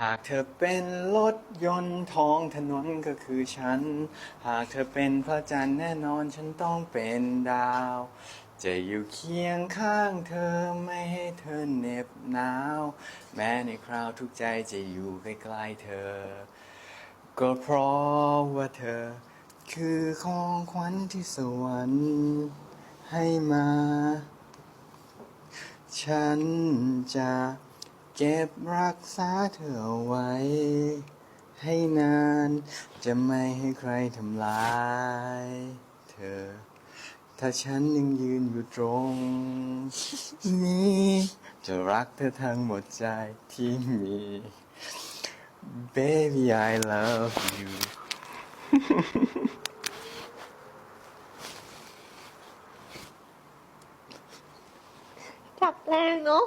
หากเธอเป็นรถยนต์ท้องถนนก็คือฉัน หากเธอเป็นพระจันทร์แน่นอนฉันต้องเป็นดาว จะอยู่เคียงข้างเธอไม่ให้เธอเหน็บหนาว แม้ในคราวทุกใจจะอยู่ใกล้ๆเธอ ก็เพราะว่าเธอ คือของขวัญที่สวรรค์ให้มา ฉันจะ เก็บรักษาเธอเอาไว้ ให้นาน จะไม่ให้ใครทำลาย เธอ ถ้าฉันยังยืนอยู่ตรง นี้ จะรักเธอทั้งหมดใจที่มี Baby I love you จับแรงเนาะ